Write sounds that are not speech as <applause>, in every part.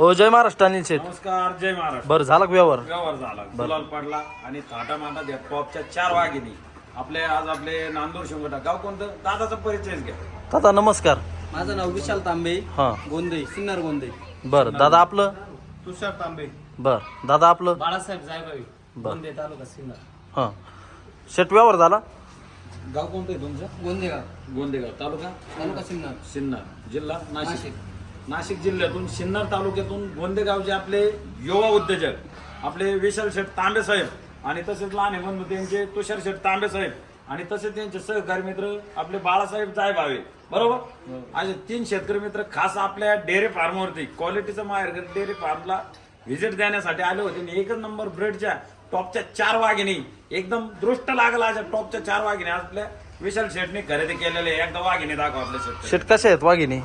हो जय महाराष्ट्र अनिल शेठ. नमस्कार जय महाराष्ट्र. बरं झाला का व्यवहार? व्यवहार झाला. गुलाल पडला आणि थाटा माटा द्या टॉपच्या चार वाघिनी आपले आज आपले नांदूर शिवगटा गाव कोणतं? दादाचा परिचयच घ्या. दादा नमस्कार. माझं नाव विशाल तांबे. हां. गोंदे सिन्नर गोंदे. बरं दादा आपलं? तुषार तांबे. बरं दादा आपलं? बाळासाहेब जायभावी बरं. गोंदे तालुका सिन्नर. हां. शेठ व्यवहार झाला? गाव कोणतं आहे तुमचं? गोंदेगाव. गोंदेगाव. तालुका? तालुका सिन्नर. सिन्नर. जिल्हा नाशिक. नाशिक. नाशिक जिल्ह्यातून सिन्नर तालुक्यातून गोंदेगावचे आपले युवा उद्योजक आपले विशाल शेठ तांबे साहेब आणि तसेच लहान हेमंत त्यांचे तुषार शेठ तांबे साहेब आणि तसेच त्यांचे सहकारी मित्र आपले बाळासाहेब जाय भावे. बरोबर? असे तीन शेतकरी मित्र खास आपल्या डेअरी फार्मवरती क्वालिटीचं माहेर डेअरी फार्मला व्हिजिट देण्यासाठी आले होते. आणि एकच नंबर ब्रेडच्या टॉपच्या चार वाघिणी एकदम दृष्ट लागला अशा टॉपच्या चार वाघिणी आपल्या विशाल शेठने खरेदी केलेले. एकदा वाघिणी दाखवा आपल्या शेठ शेठ कसे आहेत वाघिणी?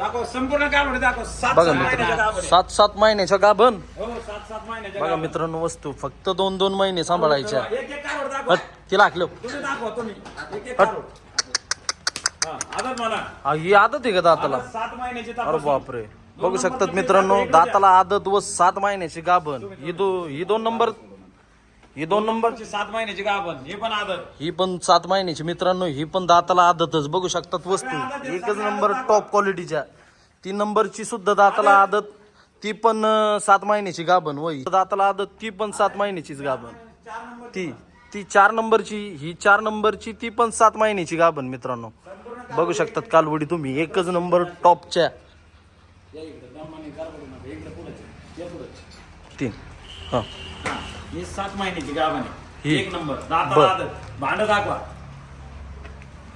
दाखव संपूर्ण कालवडी दाखव. सात बघा सात महिन्याच्या मित्रांनो गाभण आहे. सात सात महिन्याच्या गाभण. हो सात सात महिन्याच्या बघा गाभण. मित्रांनो वस्तू फक्त दोन दोन महिने सांभाळायच्या. एक एक कालवड दाखव. हट, तिला हाकलं तुम्ही दाखवा तुम्ही. एक एक हट. कालवड हा आदत म्हणा. हा, आदत आहे का दाताला? आदत सात महिन्याची अरे. बापरे. दोन बघू शकतात मित्रांनो दाताला आदत व सात महिन्याची गाभण. ही दो ही दोन नंबर ही दोन नंबर. नंबरची सात महिन्याची गाभण हे पण आदत. ही पण सात महिन्याची मित्रांनो ही पण दाताला आदतच. बघू शकतात वस्तू. एकच नंबर टॉप क्वालिटीच्या तीन नंबरची सुद्धा दाताला आदत. ती पण सात महिन्याची गाभण वय. दाताला आदत ती पण सात महिन्याचीच गाभण. ती ती चार नंबरची ही चार नंबरची ती पण सात महिन्याची गाभण मित्रांनो. बघू शकतात कालवडी तुम्ही. एकच नंबर टॉपच्या तीन. हां. हा, ही सात महिन्याची ही. आहे. एक नंबर. दाताला बर. आदत. भांड दाखवा.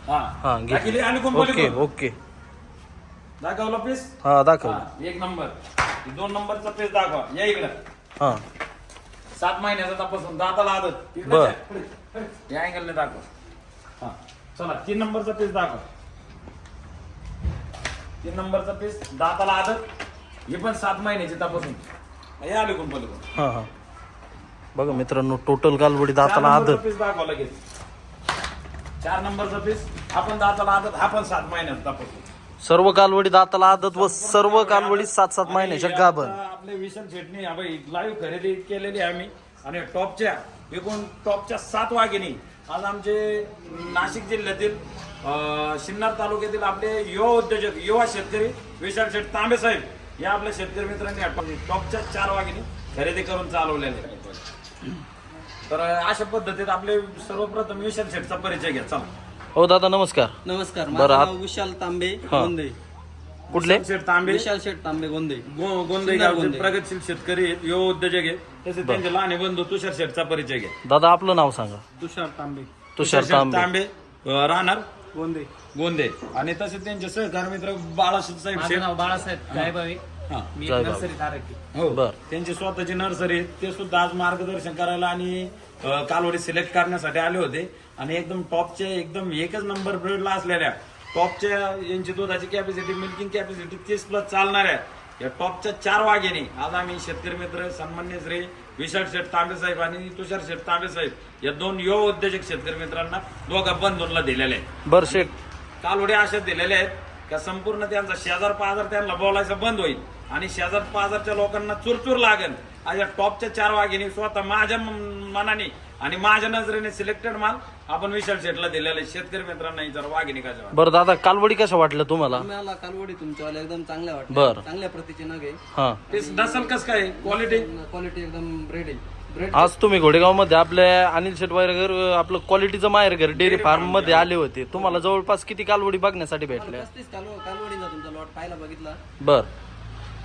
हा. हां घे दाखिले आणि कोण ओके ओके. दाखवला पीस हा दाखव हा, एक नंबर. ही दोन नंबरचा पेज दाखवा. या इकडं. हां. सात महिन्याचा तपासून दाताला आदत. इकडे बर. या अँगलने दाखवा. हा. चला तीन नंबरचा पीस दाखवा. तीन नंबरचा पीस दाताला आदत. ही पण सात महिन्याची तपासून. या आले कोण पहिले हां हां. बघा मित्रांनो टोटल कालवडी दाताला आदत. पीस दाखवा लगेच. चार नंबरचा पीस आपण दाताला आदत हा पण सात महिन्याचा तपासून सर्व कालवडी दाताला आदत व सर्व कालवडी सात सात महिन्याच्या आणि गाभण. आता आपले विशाल शेटणी लाईव्ह खरेदी केलेली आहे आम्ही. आणि टॉपच्या एकूण टॉपच्या सात वाघिणी. आज आमचे नाशिक जिल्ह्यातील अं, सिन्नर तालुक्यातील आपले युवा उद्योजक युवा शेतकरी विशाल शेठ तांबे साहेब. या आपल्या शेतकरी मित्रांनी टॉपच्या चार वाघिणी खरेदी करून चालवलेल्या आहेत. तर अशा पद्धतीत आपले सर्वप्रथम विशाल शेठचा परिचय घ्या. चला. हो दादा नमस्कार. नमस्कार बरं, माझं आत- नाव विशाल तांबे हा. गोंदे. कुठले? शेठ तांबे. विशाल शेठ तांबे गोंदे. गो- गोंदे सिन्नर गावचे गोंदे. प्रगतशील शेतकरी आहेत, युवा उद्योजक आहेत. तसेच त्यांचे लहान बंधू तुषार शेठचा परिचय घ्या. दादा आपलं नाव सांगा. तुषार तांबे. तुषार शेठ तांबे. तांबे अं, राहणार? गोंदे. गोंदे. आणि तसेच त्यांचे सहकार मित्र बाळासाहेब शेठ. बाळासाहेब जायभावी हा. मी एक हो. बर. त्यांची स्वतःची नर्सरी आहे. ते सुद्धा आज मार्गदर्शन करायला आणि अं, कालवडी सिलेक्ट करण्यासाठी आले होते. आणि एकदम टॉपचे एकदम एकच नंबर ब्रेडला असलेल्या टॉपच्या यांची दुधाची कॅपॅसिटी मिल्किंग कॅपॅसिटी तीस प्लस चालणाऱ्या या टॉपच्या चार वाघेने आज आम्ही शेतकरी मित्र सन्मान्य श्री विशाल शेठ तांबे साहेब आणि तुषार शेठ तांबे साहेब या दोन युवा उद्योजक शेतकरी मित्रांना दोघा बंधूंना दिलेले आहे बर शेठ. कालवडे अशा दिलेल्या आहेत का संपूर्ण त्यांचा शेजार पाजार त्यांना बोलायचं बंद होईल. आणि शेजार पाजारच्या लोकांना चुरचूर लागेल. अशा टॉपच्या चार वाघिणी स्वतः माझ्या मनाने आणि माझ्या नजरेने सिलेक्टेड माल आपण विशाल शेटला दिलेला आहे. शेतकरी मित्रांना जर वाघिणी कशा? बर दादा कालवडी कशा वाटल्या तुम्हाला? मला कालवडी तुमच्यावाल्या एकदम चांगल्या बरं. वाटल्या चांगल्या प्रतीचे नग आहे. हा. ते नसल कस काय? क्वालिटी क्वालिटी एकदम ब्रेड आहे. ब्रेड आज तुम्ही घोडेगावमध्ये आपल्या अनिल शेट वायरगर आपलं क्वालिटीचं माहेर घर डेअरी फार्ममध्ये आले होते. तुम्हाला जवळपास किती कालवडी बघण्यासाठी भेटल्या? पस्तीस कालव कालवडीचा तुमचा लॉट पाहायला बघितला. बर.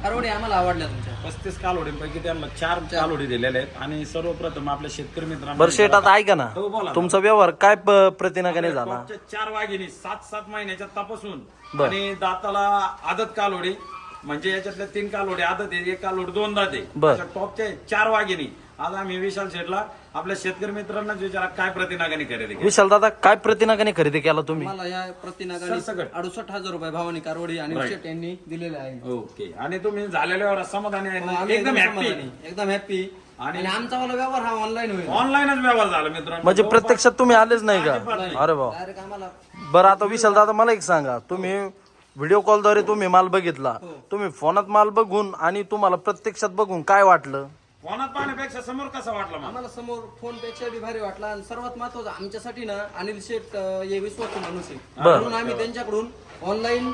कालवडी आम्हाला आवडल्या तुमच्या पस्तीस कालवडींपैकी त्यांना चार कालवडी दिलेल्या आहेत आणि सर्वप्रथम आपल्या शेतकरी मित्रांना बर शेट आता ऐका ना हो, बोला ना. तुमचा व्यवहार काय प- प्रतिनागाने झाला टॉपच्या चार वाघिणी सात सात महिन्याच्या तपासून बर. आणि दाताला आदत कालोडी म्हणजे याच्यातल्या तीन कालोडी आदत आहे एक कालोडी दोन दात आहे बर. अशा टॉपच्या चार वाघिणी आज आम्ही विशाल शेठला आपल्या शेतकरी मित्रांना विचारा काय प्रतिनागाने खरेदी केली? विशाल दादा काय प्रतिनागाने खरेदी केला तुम्ही? मला या प्रतिनागाने सरसकट. अडुसष्ट हजार रुपये भावानी कारवडी आणि शेट यांनी दिलेले आहे. ओके. आणि तुम्ही झालेल्यावर समाधानी आहे. ना? आम्ही एकदम हॅपी समाधानी, एकदम हॅपी आणि- आणि आमचा वाला व्यवहार हा ऑनलाईन होईल. ऑनलाईनच व्यवहार झाला मित्रांनो. म्हणजे प्रत्यक्षात तुम्ही आलेच नाही का. अरे भाऊ डायरेक्ट आम्हाला बरं आता विशाल दादा मला एक सांगा. तुम्ही व्हिडिओ कॉलद्वारे तुम्ही माल बघितला. तुम्ही फोनात माल बघून आणि तुम्हाला प्रत्यक्षात बघून काय वाटलं? फोनात पाहण्यापेक्षा समोर कसा वाटला मला आम्हाला समोर फोनपेक्षा बी भारी वाटला. आणि सर्वात महत्वाचं आमच्यासाठी ना अनिल शेठ अं, हे विश्वासू माणूस आहे. बरं. म्हणून आम्ही त्यांच्याकडून ऑनलाईन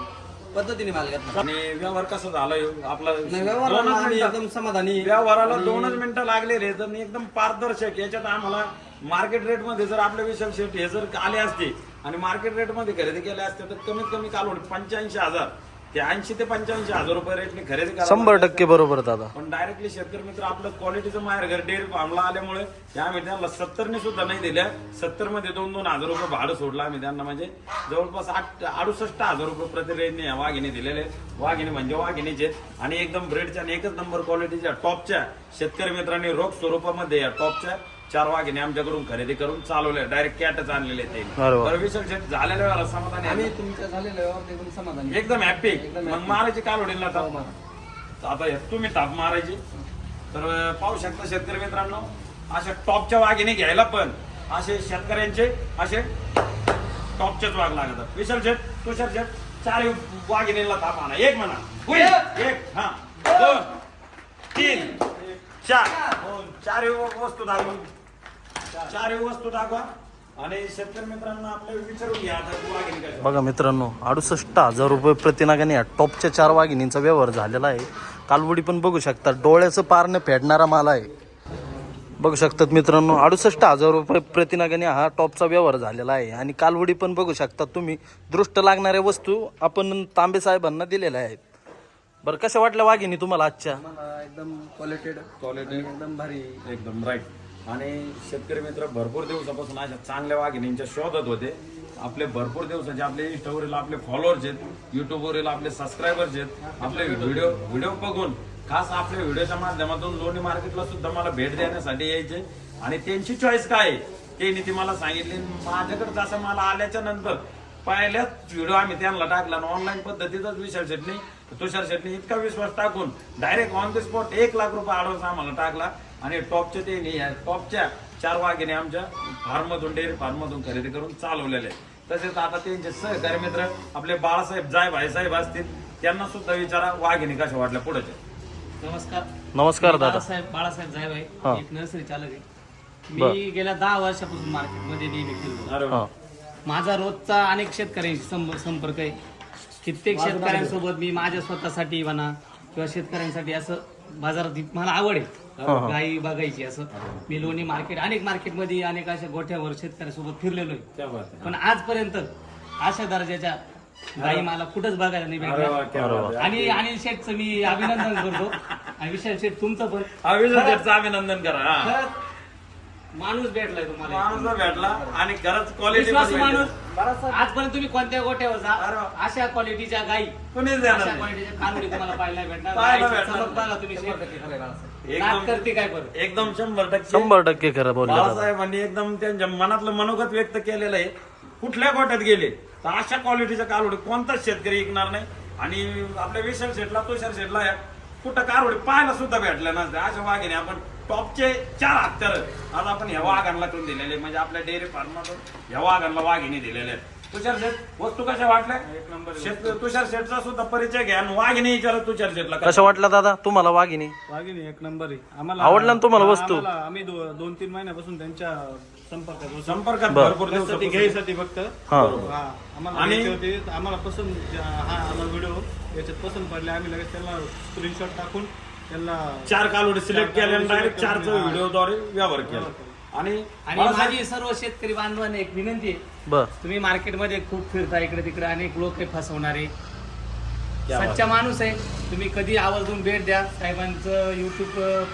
पद्धतीने माल घेतला. आणि व्यवहार कसा झालाय? आपला नाही, व्यवहाराला दोनच आम्ही मिनिटं- एकदम समाधानी. आहे. व्यवहाराला दोनच मिनिटं लागलेले तर एकदम पारदर्शक. याच्यात आम्हाला मार्केट रेटमध्ये जर आपले विशाल शेट हे जर आले असते आणि मार्केट रेटमध्ये खरेदी केले असते तर कमीत कमी कालवड पंच्याऐंशी हजार. ते ऐंशी ते पंच्याऐंशी हजार रुपये रेटने खरेदी करावं शंभर. टक्के बरोबर दादा. पण डायरेक्टली शेतकरी मित्र आपलं क्वालिटीचं माहेर घर डेअरी फार्मला आल्यामुळे त्या आम्ही त्यांना सत्तरने सुद्धा नाही दिल्या. सत्तरमध्ये दोन दोन हजार रुपये भाडं सोडलं आम्ही त्यांना. म्हणजे जवळपास आठ अडुसष्ट हजार रुपये प्रति रेटने या वाघिणी दिलेले वाघिणी म्हणजे वाघिणीचे आणि एकदम ब्रेडच्या आणि एकच नंबर क्वालिटीच्या टॉपच्या शेतकरी मित्रांनी रोख स्वरूपामध्ये या टॉपच्या चार वाघिणी आमच्याकडून खरेदी करून चालवल्या डायरेक्ट कॅटच आणलेले ते. अरे वा. बरं विशाल शेट झालेल्या वेळेला समाधानी आहे आम्ही? तुमच्या झालेल्या एकदम समाधानी. एकदम हॅपी एकदम मग happy. मारायची काल होईल ना हो, आता मारा. आता हे तुम्ही ताप मारायची. तर अं, पाहू शकता शेतकरी मित्रांनो अशा टॉपच्या वाघिणी घ्यायला पण असे शेतकऱ्यांचे असे टॉपचेच वाघ लागतात. विशाल शेट तुषार चार वाघिणीला ताप आणा. एक म्हणा. होईल. एक. हा. दोन. तीन. चार. चार वस्तू दाखवा. वस्तू दाखवा. आणि शेतकरी मित्रांना आपल्या विचारून घ्या आता वाघिणी कशा बघा मित्रांनो अडुसष्ट हजार रुपये प्रतिनागाने या टॉपच्या चार वाघिणींचा व्यवहार झालेला आहे. कालवडी पण बघू शकता डोळ्याचं पारनं फेडणारा माल आहे. बघू शकतात मित्रांनो अडुसष्ट हजार रुपये प्रतिनागाने हा टॉपचा व्यवहार झालेला आहे. आणि कालवडी पण बघू शकता तुम्ही दृष्ट लागणाऱ्या वस्तू आपण तांबे साहेबांना दिलेल्या आहेत. बरं कशा वाटल्या वाघिणी तुम्हाला आजच्या? आम्हाला एकदम क्वालिटेड Quality. एकदम भारी. एकदम राईट आणि शेतकरी मित्र भरपूर दिवसापासून अशा चांगल्या वाघिणींच्या शोधत होते. आपले भरपूर दिवसाचे आपले इंस्टावरील आपले फॉलोअर्स आहेत युट्यूबवरील आपले सबस्क्रायबर्स आहेत. आपले व्हिडिओ व्हिडिओ बघून खास आपल्या व्हिडिओच्या माध्यमातून लोणी मार्केटला सुद्धा मला भेट देण्यासाठी यायचे. आणि त्यांची चॉईस काय आहे त्यांनी ती मला सांगितली. माझ्याकडे जसं मला आल्याच्यानंतर पहिल्याच व्हिडिओ आम्ही त्यांना टाकला ऑनलाईन पद्धतीतच विशाल शेटणी तुषार शेटणी इतका विश्वास टाकून डायरेक्ट ऑन द स्पॉट एक लाख रुपये ऍडव्हान्स आम्हाला टाकला आणि टॉपच्या ते टॉपच्या चार वाघिने आमच्या फार्ममधून डेअरी फार्ममधून खरेदी करून चालवलेले आहेत. तसेच आता त्यांचे सहकारी मित्र आपले बाळासाहेब जाय भाईसाहेब असतील त्यांना सुद्धा विचारा वाघिणी कशा वाटल्या पुढच्या नमस्कार नमस्कार बाळासाहेब बाळासाहेब हा. आहे एक नर्सरी चालक आहे बर. मी गेल्या दहा वर्षापासून मार्केटमध्ये नेहमी. हां माझा रोजचा अनेक शेतकऱ्यांशी संप- संपर्क आहे कित्येक शेतकऱ्यांसोबत मी माझ्या स्वतःसाठी म्हणा किंवा शेतकऱ्यांसाठी असं बाजारात मला आवड आहे. गाई बघायची असं. मी लोणी मार्केट अनेक मार्केटमध्ये अनेक अशा गोठ्यावर शेतकऱ्यांसोबत फिरलेलो आहे. पण आजपर्यंत अशा दर्जाच्या गाई मला कुठंच बघायला नाही. आणि अनिल शेठचं मी अभिनंदन करतो. आणि विशाल शेठ तुमचं पण. अभिनंदन करा माणूस भेटलाय तुम्हाला माणूस भेटला आणि खरंच क्वालिटी विश्वासू माणूस. आजपर्यंत तुम्ही कोणत्या जा अरे वा. अशा क्वालिटीच्या गाई कुणीच देणार अशा नाही. क्वालिटीच्या कानोडी तुम्हाला <laughs> पाहायला भेटणार. पाहायला गाईची भेटणार चमक बघा तुम्ही शंभर टक्के खरं आहे एकदम करते काय बरं? एकदम शंभर टक्के. शंभर टक्के खरं बोलले दादा. बाळासाहेबांनी एकदम त्यांच्या मनातलं मनोगत व्यक्त केलेलं आहे. कुठल्या गोट्यात गेले तर अशा क्वालिटीच्या कालवडी कोणताच शेतकरी ऐकणार नाही. आणि आपल्या विशाल शेटला तुषार शेटला या कुठं कारवडी पाहायला सुद्धा भेटल्या नसत्या. अशा वाघिने आपण टॉपचे चार हत्यार आज आपण ह्या वाघांना करून दिलेले म्हणजे आपल्या डेअरी फार्ममधून ह्या वाघांना वाघिणी दिलेल्या आहेत. तुषार शेट वस्तू कशा वाटल्या? एक नंबर शेत तुषार शेटचा सुद्धा परिचय घ्या आणि वाघिणी विचारत तुषार शेटला कशा वाटल्या दादा? तुम्हाला वाघिणी? वाघिणी एक नंबर आहे. आम्हाला आवडला ना तुम्हाला वस्तू? आम्हाला- आम्ही दो- दोन तीन महिन्यापासून त्यांच्या संपर्कात होतो. संपर्कात बरं. भरपूर त्यासाठी घ्यायसाठी फक्त. हा. हा, आम्हाला आणि- घ्यायचे होते. आम्हाला पसंत हा आम्हाला व्हिडिओ याच्यात पसंत पडले. आम्ही लगेच त्यांना स्क्रीनशॉट टाकून त्यांना चार कालोडी सिलेक्ट चार केले आणि डायरेक्ट चारचा हा. व्हिडिओद्वारे व्यवहार केला. आणि आणि मला सांग- माझी सर्व शेतकरी बांधवांना एक विनंती आहे. बर. तुम्ही मार्केटमध्ये खूप फिरता इकडे तिकडे अनेक लोक आहे फसवणारे. क्या बात. सच्चा माणूस आहे. तुम्ही कधी आवर्जून भेट द्या. साहेबांचं युट्यूब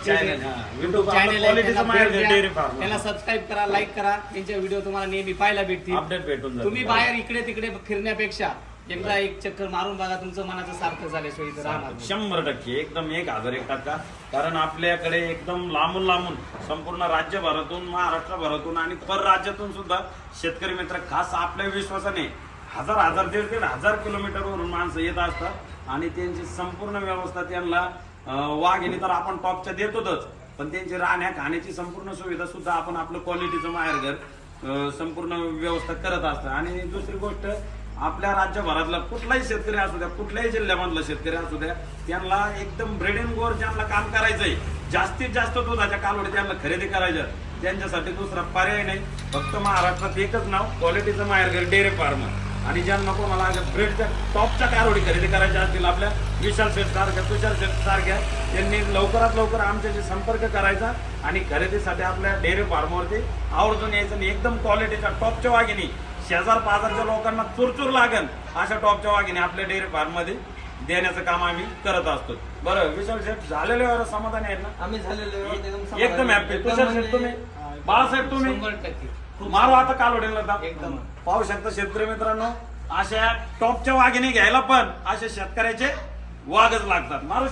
Channel, हा. YouTube आपलं चॅनल quality चं माहेर आहे, dairy farm. त्यांना सबस्क्राईब करा लाईक करा. त्यांचे व्हिडिओ तुम्हाला नेहमी पाहायला भेटतील. अपडेट भेटून. तुम्ही बाहेर इकडे तिकडे फिरण्यापेक्षा एकदा एक चक्कर मारून बघा तुमचं मनाचं सार्थक झाल्याशिवाय इथं राहणार नाही. शंभर टक्के एकदम एक हजार एक टक्का. कारण आपल्याकडे एकदम लांबून लांबून संपूर्ण राज्यभरातून महाराष्ट्रभरातून आणि परराज्यातून सुद्धा शेतकरी मित्र खास आपल्या विश्वासाने हजार हजार दीड दीड हजार किलोमीटरवरून माणसं येत असतात. आणि त्यांची संपूर्ण व्यवस्था त्यांना अं, वाघिणी तर आपण टॉपच्या देतोच पण त्यांची राहण्या खाण्याची संपूर्ण सुविधा सुद्धा आपण आपलं क्वालिटीचं माहेरघर अं, संपूर्ण व्यवस्था करत असतं. आणि दुसरी गोष्ट आपल्या राज्यभरातला कुठलाही शेतकरी असू द्या कुठल्याही जिल्ह्यामधला शेतकरी असू द्या त्यांना एकदम ब्रेड अँड गोर ज्यांना काम करायचंय जास्तीत जास्त दुधाच्या कालवडी त्यांना खरेदी करायच्या त्यांच्यासाठी दुसरा पर्याय नाही. फक्त महाराष्ट्रात एकच नाव क्वालिटीचं माहेरघर डेअरी फार्मर आणि ज्यांना कोणाला ब्रेडच्या टॉपच्या कारोडी खरेदी करायच्या असतील आपल्या विशाल शेठ सारख्या तुषार शेठ सारख्या त्यांनी लवकरात लवकर आमच्याशी संपर्क करायचा आणि खरेदीसाठी आपल्या डेअरी फार्मवरती आवर्जून यायचं आणि एकदम क्वालिटीच्या टॉपच्या वाघिणी शेजार पाजारच्या लोकांना चुरचूर लागन अशा टॉपच्या वाघिणी आपल्या डेअरी फार्ममध्ये देण्याचं काम आम्ही करत असतो. बरं विशाल शेठ झालेले व्यवहार समाधानी आहेत ना? आम्ही झालेले एकदम समाधानी. एकदम हॅपी तुषार शेठ म्हणजे- तुम्ही? बाळासाहेब तुम्ही? मारू आता कालवडीला एकदम. पाहू शकता शेतकरी मित्रांनो अशा टॉपच्या वाघिणी घ्यायला पण असे शेतकऱ्याचे वाघच लागतात. मारू!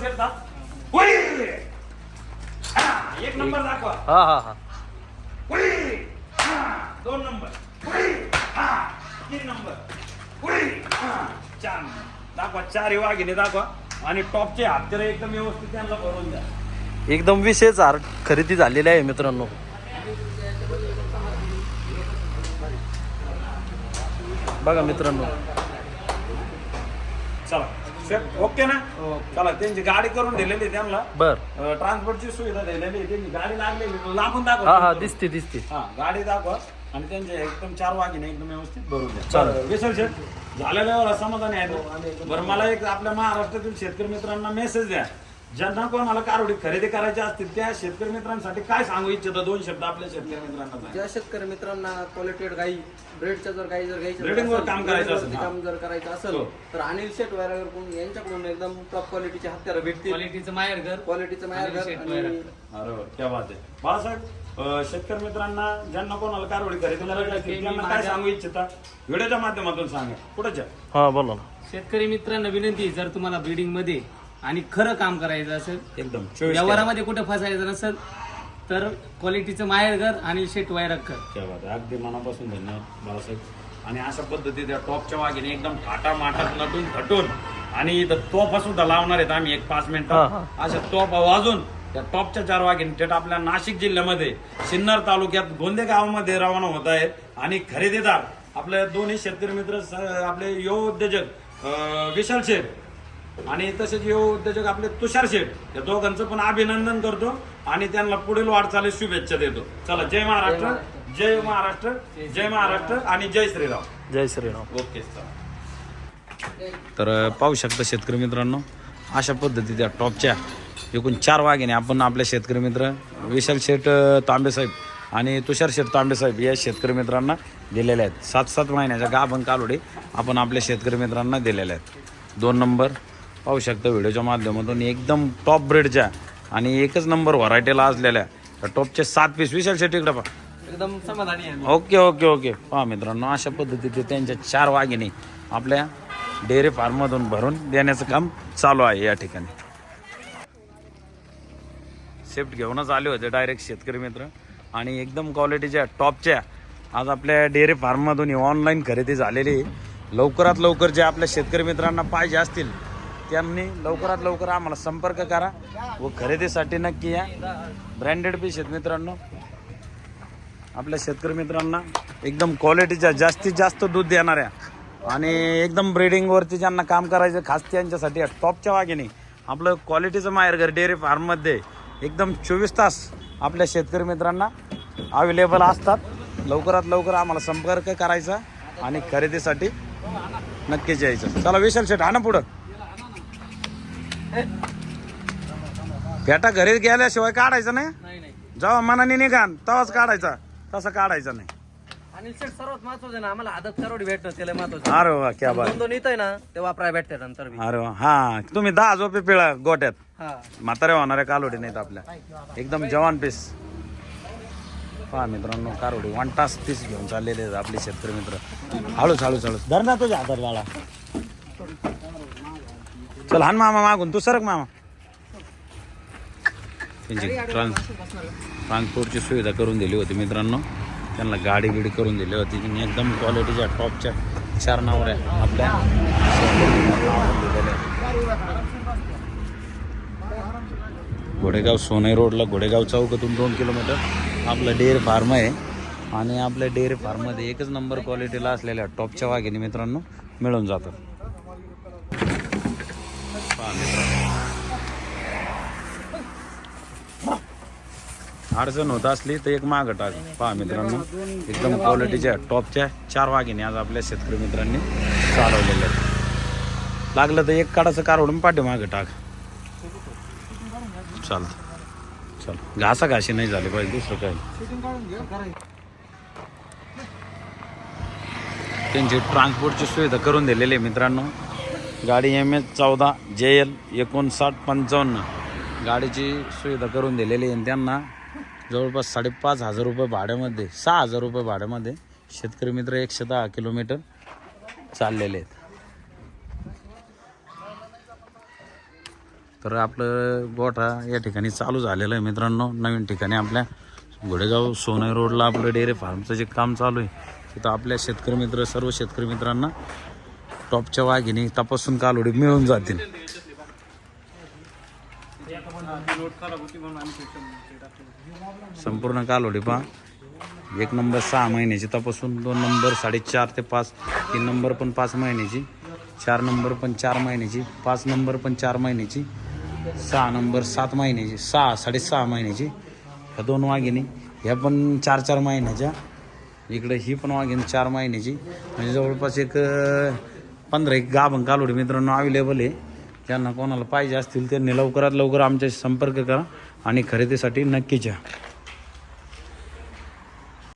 हा, एक नंबर दाखवा. हा हा हा! हा, दोन नंबर! हा, तीन नंबर! हा, चार. दाखवा चार वाघिणी दाखवा. आणि टॉपचे एकदम व्यवस्थित त्यांना भरून द्या. एकदम विशेष हार खरेदी झालेली आहे मित्रांनो. बघा मित्रांनो. चला. ओके ना? चला त्यांची गाडी करून दिलेली आहे त्यांना. बर. ट्रान्सपोर्टची सुविधा दिलेली आहे. त्यांची गाडी लागलेली लांबून हा हा दाखवा दिसते दिसते. हा गाडी दाखवा. आणि त्यांचे एकदम चार वाघिने एकदम व्यवस्थित भरून द्या चालेल. बरं, विशाल शेठ झालेल्या समाधानी आहे ना? बरं मला एक आपल्या महाराष्ट्रातील शेतकरी मित्रांना मेसेज द्या ज्यांना कोणाला कारोडी खरेदी करायची असतील त्या शेतकरी मित्रांसाठी काय सांगू इच्छिता दोन शब्द आपल्या शेतकरी मित्रांना. ज्या शेतकरी मित्रांना क्वालिटेड गाई ब्रेडच्या जर गाई जर घ्यायच्या Breeding वर असेल, काम करायचं breeding असेल, वरती हा. काम जर करायचं असेल हो. तर अनिल शेट वैरागरकडून यांच्याकडून एकदम टॉप क्वालिटीचे हत्यारं भेटतील क्वालिटीचं माहेर घर क्वालिटीचं माहेर अनिल शेट आणि वैरागर. अरे वा, क्या बात आहे बाळासाहेब अं, शेतकरी मित्रांना ज्यांना कोणाला खरेदी करायची त्यांना काय सांगू इच्छिता? व्हिडिओच्या माध्यमातून सांगा. पुढच्या हा बोला ना. शेतकरी मित्रांना विनंती आहे, जर तुम्हाला ब्रिडिंगमध्ये आणि खरं काम करायचं असेल एकदम चोवीस व्यवहारामध्ये कुठे फसायचं नसेल तर क्वालिटीचं माहेर घर आणि शेट क्या बात आहे. अगदी मनापासून धन्यवाद बाळासाहेब. आणि अशा पद्धतीने टॉपच्या वाघिने एकदम थाटा माटात नटून थटून आणि इथं तोफा सुद्धा लावणार आहेत आम्ही एक पाच हा, मिनिटं अशा तोफा वाजून त्या टॉपच्या चार वाघिने थेट आपल्या नाशिक जिल्ह्यामध्ये सिन्नर तालुक्यात गोंदे गावामध्ये रवाना होत आहेत. आणि खरेदीदार आपले दोन्ही शेतकरी मित्र आपले युवा उद्योजक विशाल शेठ आणि तसेच युवा उद्योजक आपले तुषार शेठ या दोघांचं पण अभिनंदन करतो आणि त्यांना पुढील वाटचालीस शुभेच्छा देतो. चला जय महाराष्ट्र जय महाराष्ट्र जय महाराष्ट्र आणि जय श्रीराम. जय श्रीराम. ओके तर पाहू शकता शेतकरी मित्रांनो अशा पद्धती त्या टॉपच्या एकूण चार वाघिने आपण आपले शेतकरी मित्र विशाल शेठ तांबेसाहेब आणि तुषार शेठ तांबेसाहेब या शेतकरी मित्रांना दिलेल्या आहेत. सात सात महिन्याच्या गाभण कालोडी आपण आपल्या शेतकरी मित्रांना दिलेल्या आहेत. दोन नंबर पाहू शकता व्हिडिओच्या माध्यमातून एकदम टॉप ब्रेडच्या आणि एकच नंबर व्हरायटीला असलेल्या टॉपचे सात पीस विशाल शेठ इकडे पहा. एकदम समाधानी. Okay okay okay. पहा मित्रांनो अशा पद्धतीचे त्यांच्या चार वाघिणी आपल्या डेअरी फार्ममधून भरून देण्याचं काम चालू आहे या ठिकाणी. शिफ्ट घेऊनच आले होते डायरेक्ट शेतकरी मित्र. आणि एकदम क्वालिटीच्या टॉपच्या आज आपल्या डेअरी फार्ममधून ऑनलाईन खरेदी झालेली आहे. लवकरात लवकर जे आपल्या शेतकरी मित्रांना पाहिजे असतील त्यांनी लवकरात लवकर आम्हाला संपर्क करा व खरेदीसाठी नक्की या. ब्रँडेड पीस आहेत मित्रांनो. आपल्या शेतकरी मित्रांना एकदम क्वालिटीच्या जास्तीत जास्त दूध देणाऱ्या आणि एकदम ब्रीडिंगवरती ज्यांना काम करायचं खास त्यांच्यासाठी टॉपच्या वाघिणी. आपलं क्वालिटीचं माहेरघर डेअरी फार्ममध्ये एकदम चोवीस तास आपल्या शेतकरी मित्रांना अवेलेबल असतात. लवकरात लवकर आम्हाला संपर्क करायचा आणि खरेदीसाठी नक्कीच यायचं. चला विशाल हा ना पुढं. फेटा घरी गेल्याशिवाय काढायचं नाही. जेव्हा मनाने निघान तेव्हाच काढायचा. तसं काढायचं नाही. अनिल शेट सर्वात महत्वाचं आहे ना आम्हाला आदत करोडी भेटणं त्याला महत्वाचं अरे वा क्या बात दोन दोन येत ना ते वापराय भेटते नंतर बी अरे वा हा तुम्ही दहा झोपे पिळा गोट्यात हा म्हातारे होणाऱ्या कालोडी नाहीत आपल्या एकदम जवान पीस पहा मित्रांनो कारोडी वन तास पीस घेऊन चाललेले आहेत आपले शेतकरी मित्र हळूच हळूच हळूच धर ना तुझ्या हातात बाळा चल हान मामा मागून तू सरक मामा त्यांची ट्रान्स ट्रान्सपोर्टची सुविधा करून दिली होती मित्रांनो त्यांना गाडी बिडी करून दिली होती. की एकदम क्वालिटीच्या टॉपच्या चार नावऱ्या आपल्या घोडेगाव सोने रोडला घोडेगाव चौकातून दोन किलोमीटर. आपलं डेअरी फार्म आहे. आणि आपल्या डेअरी फार्ममध्ये एकच नंबर क्वालिटीला असलेल्या टॉपच्या वाघिणी मित्रांनो मिळून जातात पहा मित्रांनो. अडचण होत असली तर एक मागं टाक. पहा मित्रांनो एकदम क्वालिटीच्या टॉपच्या चार वाघिणी आज आपल्या शेतकरी मित्रांनी चालवलेल्या आहेत. लागलं तर एक काढाचं कारवडून पाठी मागं टाक. चालतं चल. घासा घाशी नाही झाली पाहिजे दुसरं काय? त्यांची ट्रान्सपोर्टची सुविधा करून दिलेली आहे मित्रांनो. गाडी एम एच चौदा जे एल एकोणसाठ पंचावन्न. गाडीची सुविधा करून दिलेली आहे आणि त्यांना जवळपास साडेपाच हजार रुपये भाड्यामध्ये सहा हजार रुपये भाड्यामध्ये शेतकरी मित्र एकशे दहा किलोमीटर चाललेले आहेत. तर आपलं गोठा या ठिकाणी चालू झालेलं आहे मित्रांनो. नवीन ठिकाणी आपल्या घोडेगाव सोनई रोडला आपलं डेअरी फार्मचं जे काम चालू आहे तिथं आपल्या शेतकरी मित्र सर्व शेतकरी मित्रांना टॉपच्या वाघिनी तपासून कालोडी मिळून जातील. संपूर्ण कालोडी पहा. एक नंबर सहा महिन्याची तपासून दोन नंबर साडेचार ते पाच तीन नंबर पण पाच महिन्याची चार नंबर पण चार महिन्याची पाच नंबर पण चार महिन्याची सहा नंबर सात महिन्याची सहा साडेसहा महिन्याची. ह्या दोन वाघिणी ह्या पण चार चार महिन्याच्या. इकडे ही पण वाघिणी चार महिन्याची. म्हणजे जवळपास एक पंधरा एक गाभण कालोडी मित्रांनो अवेलेबल आहे. ज्यांना कोणाला पाहिजे असतील त्यांनी लवकरात लवकर आमच्याशी संपर्क करा. आणि खरेदीसाठी नक्कीच या